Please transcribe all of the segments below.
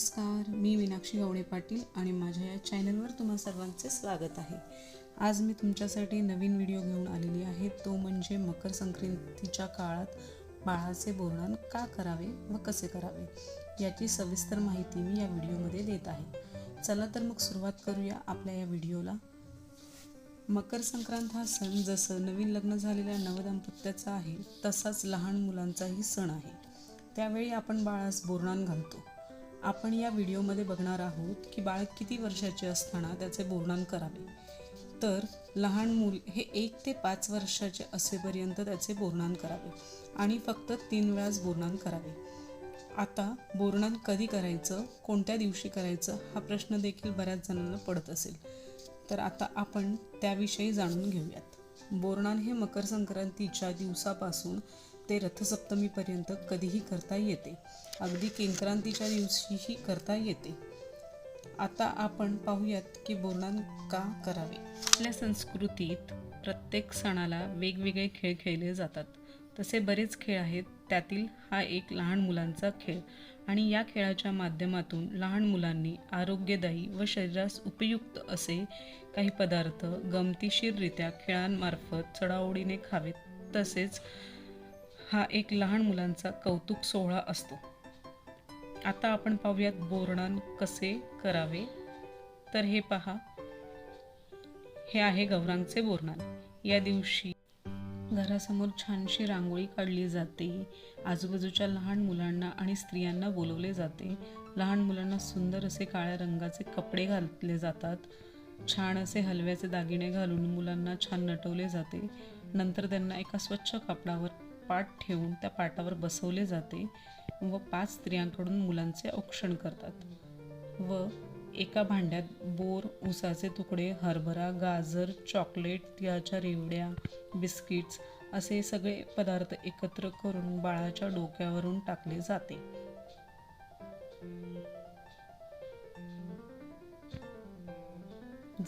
नमस्कार मी मीनाक्षी गवणे पाटील आणि माझ्या या चॅनलवर तुम्हा सर्वांचे स्वागत आहे. आज मी तुमच्यासाठी नवीन व्हिडिओ घेऊन आलेली आहे. तो म्हणजे मकर संक्रांतीच्या काळात बाळाचे बोरणान का करावे व कसे करावे याची सविस्तर माहिती मी या व्हिडिओमध्ये देत आहे. चला तर मग सुरुवात करूया आपल्या या व्हिडिओला. मकर संक्रांत हा सण जसं नवीन लग्न झालेल्या नवदंपत्याचा आहे तसाच लहान मुलांचाही सण आहे. त्यावेळी आपण बाळास बोरणान घालतो. आपण या व्हिडिओमध्ये बघणार आहोत की बाळ किती वर्षाचे असताना त्याचे बोरणान करावे. तर लहान मूल हे एक ते पाच वर्षाचे असेपर्यंत त्याचे बोरणान करावे आणि फक्त तीन वेळाच बोरणान करावे. आता बोरणान कधी करायचं कोणत्या दिवशी करायचं हा प्रश्न देखील बऱ्याच जणांना पडत असेल. तर आता आपण त्याविषयी जाणून घेऊयात. बोरणान हे मकर संक्रांतीच्या दिवसापासून ते रथसप्तमीपर्यंत कधीही करता येते. अगदी किंक्रांतीच्या दिवशीही करता येते. आता आपण पाहूयात की बोरणान का करावे. आपल्या संस्कृतीत प्रत्येक सणाला वेगवेगळे खेळ खेळले जातात. तसे बरेच खेळ आहेत. त्यातील हा एक लहान मुलांचा खेळ आणि या खेळाच्या माध्यमातून लहान मुलांनी आरोग्यदायी व शरीरास उपयुक्त असे काही पदार्थ गमतीशीररित्या खेळांमार्फत चढाओढीने खावेत. तसेच हा एक लहान मुलांचा कौतुक सोहळा असतो. आता आपण पाहूयात बोरणान कसे करावे? तर हे पहा. हे आहे गौरांगचे बोरणन. या दिवशी घरासमोर छानशी रांगोळी काढली जाते. आजूबाजूच्या लहान मुलांना आणि स्त्रियांना बोलवले जाते. लहान मुलांना सुंदर असे काळ्या रंगाचे कपडे घातले जातात. छान असे हलव्याचे दागिने घालून मुलांना छान नटवले जाते. नंतर त्यांना एका स्वच्छ कापडावर पाट ठेवून त्या पाटावर बसवले जाते व पाच स्त्रियांकडून मुलांचे औक्षण करतात. व एका भांड्यात बोर ऊसाचे तुकडे हरभरा गाजर चॉकलेट तिळाच्या रेवड्या बिस्किट्स असे सगळे पदार्थ एकत्र करून बाळाच्या डोक्यावरून टाकले जाते.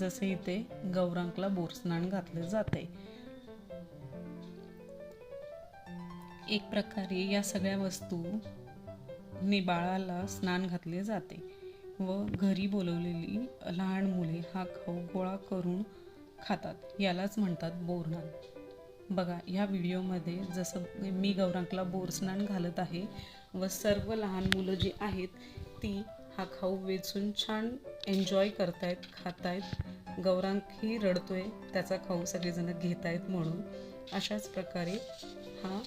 जसे इथे गौरांकला बोरस्नान घातले जाते. एक प्रकारे या सगळ्या वस्तू ने बाळाला स्नान घातले जाते व घरी बोलवलेली लहान मुले हा खाऊ गोळा करून खातात. यालाच म्हणतात बोरनान. बघा ह्या व्हिडिओमध्ये जसं मी गौरांकला बोरस्नान घालत आहे व सर्व लहान मुलं जी आहेत ती हा खाऊ वेचून छान एन्जॉय करतायत खातायत. गौरांकही रडतोय त्याचा खाऊ सगळेजण घेत आहेत म्हणून. अशाच प्रकारे हा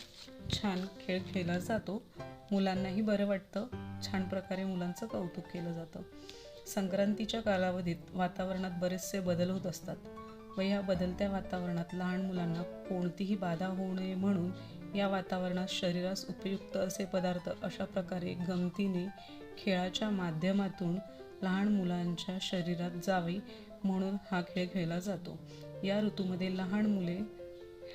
छान खेळ खेळला जातो. मुलांनाही बरं वाटतं. छान प्रकारे मुलांचं कौतुक केलं जातं. संक्रांतीच्या कालावधीत वातावरणात बरेचसे बदल होत असतात व या बदलत्या वातावरणात लहान मुलांना कोणतीही बाधा होऊ नये म्हणून या वातावरणात शरीरास उपयुक्त असे पदार्थ अशा प्रकारे गमतीने खेळाच्या माध्यमातून लहान मुलांच्या शरीरात जावे म्हणून हा खेळ खेळला जातो. या ऋतूमध्ये लहान मुले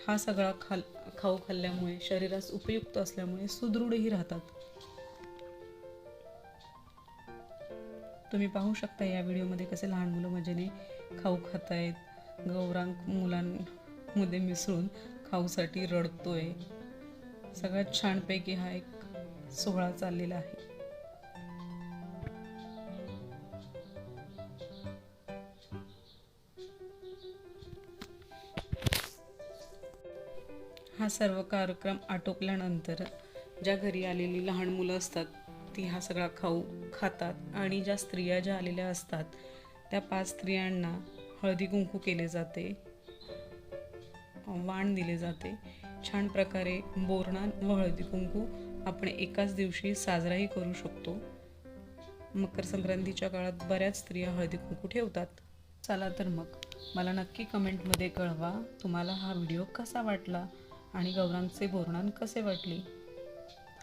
हा सगळा खाल खाऊ खाल्ल्यामुळे शरीरास उपयुक्त असल्यामुळे सुदृढही राहतात. तुम्ही पाहू शकता या व्हिडिओमध्ये कसे लहान मुलं मजेने खाऊ खात आहेत गौरांक मुलांमध्ये मिसळून खाऊसाठी रडतोय. सगळ्यात छानपैकी हा एक सोहळा चाललेला आहे. हा सर्व कार्यक्रम आटोपल्यानंतर ज्या घरी आलेली लहान मुलं असतात ती हा सगळा खाऊ खातात आणि ज्या स्त्रिया ज्या आलेल्या असतात त्या पाच स्त्रियांना हळदी कुंकू केले जाते वाण दिले जाते. छान प्रकारे बोरणा व हळदी कुंकू आपण एकाच दिवशी साजराही करू शकतो. मकर संक्रांतीच्या काळात बऱ्याच स्त्रिया हळदी कुंकू ठेवतात. चला तर मग मला नक्की कमेंटमध्ये कळवा तुम्हाला हा व्हिडिओ कसा वाटला. आणि गौरांचे बोरणान कसे वाटले?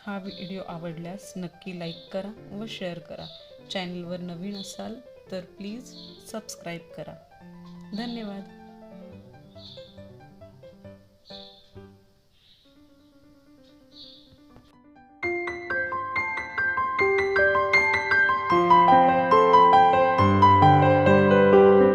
हा व्हिडिओ आवडल्यास नक्की लाईक करा व शेअर करा. चॅनलवर नवीन असाल तर प्लीज सबस्क्राईब करा. धन्यवाद.